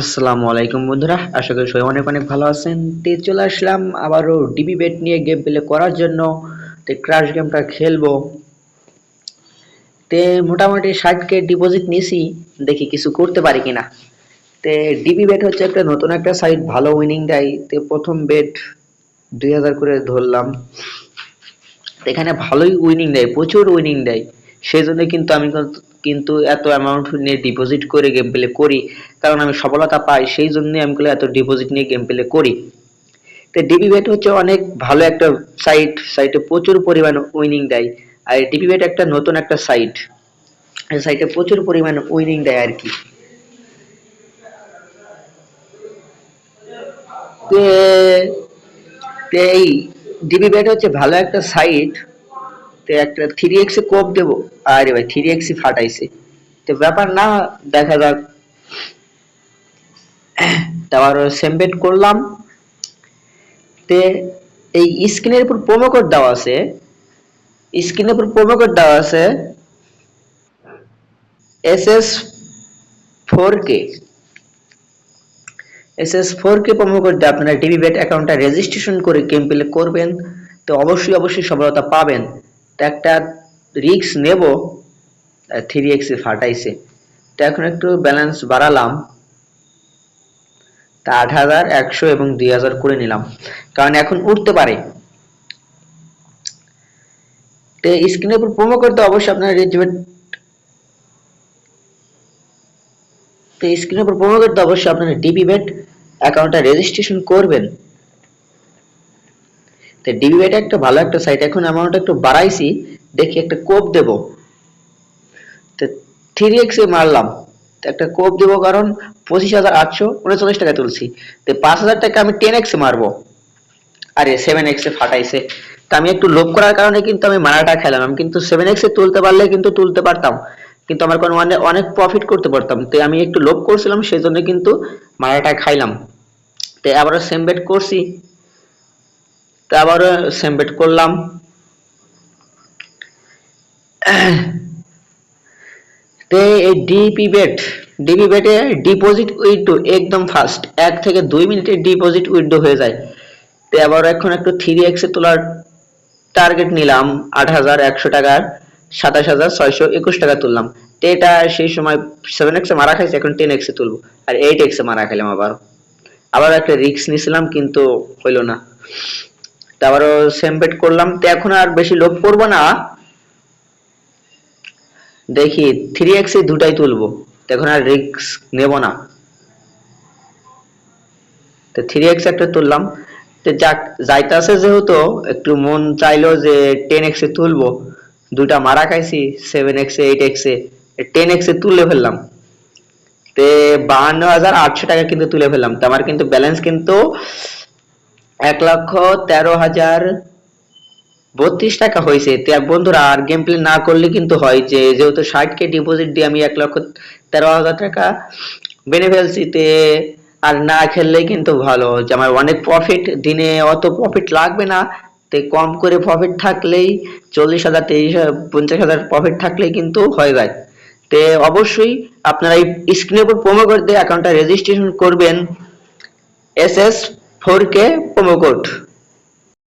আসসালামু আলাইকুম বন্ধুরা, আশা করি সবাই অনেক অনেক ভালো আছেন। তে চলে আসলাম আবারও ডিবি বেট নিয়ে গেম প্লে করার জন্য। তে ক্রাশ গেমটা খেলব। তে মোটামুটি ষাট কে ডিপোজিট নিছি দেখি কিছু করতে পারি কিনা। তে ডিবি বেট হচ্ছে একটা নতুন একটা সাইট ভালো উইনিং দেয়। তে প্রথম বেট দুই হাজার করে ধরলাম। এখানে ভালোই উইনিং দেয়, প্রচুর উইনিং দেয়। সেই জন্য কিন্তু আমি কিন্তু- এত অ্যামাউন্ট নিয়ে ডিপোজিট করে গেম প্লে করি, কারণ আমি সফলতা পাই সেই জন্যই আমি এত ডিপোজিট নিয়ে গেম প্লে করি। তো ডিবি বেট হচ্ছে অনেক ভালো একটা সাইট সাইটে প্রচুর পরিমাণ উইনিং দেয়। আর ডিবি বেট একটা নতুন একটা সাইট এই সাইটে প্রচুর পরিমাণ উইনিং দেয় আর কি। এই ডিবি বেট হচ্ছে ভালো একটা সাইট তো একটা থ্রি এক্সে কোপ দেবো। আরে ভাই থ্রি এক্সই ফাটাইছে। তো ব্যাপার না, দেখা যাক। তারপর সেম বেট করলাম। তে এই স্ক্রিনের উপর প্রোমো কোড দেওয়া আছে। স্ক্রিনের উপর প্রোমো কোড দেওয়া আছে। S S four K S S four K promo code দিয়ে আপনারা টিভি বেট অ্যাকাউন্টটা রেজিস্ট্রেশন করে গেম প্লে করবেন। তো অবশ্যই অবশ্যই সফলতা পাবেন। তো একটা রিক্স নেব থ্রি এক্সে ফাটাইছে। তো এখন একটু ব্যালেন্স বাড়ালাম। তা আট হাজার একশো এবং দুই হাজার করে নিলাম। কারণ এখন উঠতে পারে। তো স্ক্রিনের উপর প্রোমো করতে অবশ্যই আপনার রেজিমেন্ট তো স্ক্রিনের উপর প্রোমো করতে অবশ্যই আপনার ডিবি বেট অ্যাকাউন্টটা রেজিস্ট্রেশন করবেন। তো ডিবি বেট একটা ভালো একটা সাইট এখন অ্যামাউন্ট একটু বাড়াইছি, দেখি একটা কোপ দেব। তো থ্রি এক্সে মারলাম, তো একটা কোপ দেবো কারণ পঁচিশ হাজার আটশো উনচল্লিশ টাকা তুলছি। তো পাঁচ হাজার টাকা আমি টেন এক্সে মারবো। আরে সেভেন এক্সে ফাটাইছে। তো আমি একটু লোভ করার কারণে কিন্তু আমি মারাটা খেলাম। আমি কিন্তু সেভেন এক্সে তুলতে পারলে কিন্তু তুলতে পারতাম। কিন্তু আমার কোনো মানে অনেক প্রফিট করতে পারতাম। তো আমি একটু লোভ করছিলাম সেই জন্য কিন্তু মারাটা খাইলাম। তো আবারও সেম বেট করছি। তো আবারও সেম বেট করলাম। তে এই ডিপি বেট ডিপি বেটে ডিপোজিট উইথড্র একদম ফাস্ট এক থেকে দুই মিনিটে ডিপোজিট উইথড্র হয়ে যায়। তো আবার এখন একটু থ্রি এক্সে তোলার টার্গেট নিলাম, আট হাজার একশো টাকার, সাতাশ হাজার ছয়শো একুশ টাকা তুললাম। তো এটা সেই সময় সেভেন এক্সে মারা খাইছে, এখন টেন এক্সে তুলবো। আর এইট এক্সে মারা খাইলাম আবার। আবার একটা রিস্ক নিয়েছিলাম কিন্তু হইল না। তো আবারও সেম বেট করলাম। তো এখন আর বেশি লোভ করব না। দেখি থ্রি এক্সে দুটাই তুলবো। এখন আর রিস্ক নেব না। তো থ্রি এক্স একটা তুললাম। তো যাক, যাইতাছে যেহেতু, একটু মন চাইলো যে টেন এক্সে তুলবো। দুটা মারা খাইছি সেভেন এক্সে এইট এক্সে টেন এক্সে তুলে ফেললাম। তে বাহান্ন হাজার আটশো টাকা কিন্তু তুলে ফেললাম। তো আমার কিন্তু ব্যালেন্স কিন্তু এক লক্ষ তেরো হাজার বত্রিশ টাকা হয়েছে। বন্ধুরা, আর গেম প্লে না করলে কিন্তু হয় যে, যেহেতু ষাট কে ডিপোজিট দিয়ে আমি এক লক্ষ তেরো হাজার টাকা বেনে ফেলছি, তে আর না খেললেই কিন্তু ভালো। যে আমার অনেক প্রফিট দিনে অত প্রফিট লাগবে না। তে কম করে প্রফিট থাকলেই চল্লিশ হাজার তেইশ পঞ্চাশ হাজার প্রফিট থাকলেই কিন্তু হয়ে যায়। তে অবশ্যই আপনারা এই স্ক্রিনের উপর প্রোমো কোড দিয়ে অ্যাকাউন্টটা রেজিস্ট্রেশন করবেন। S S four K promo code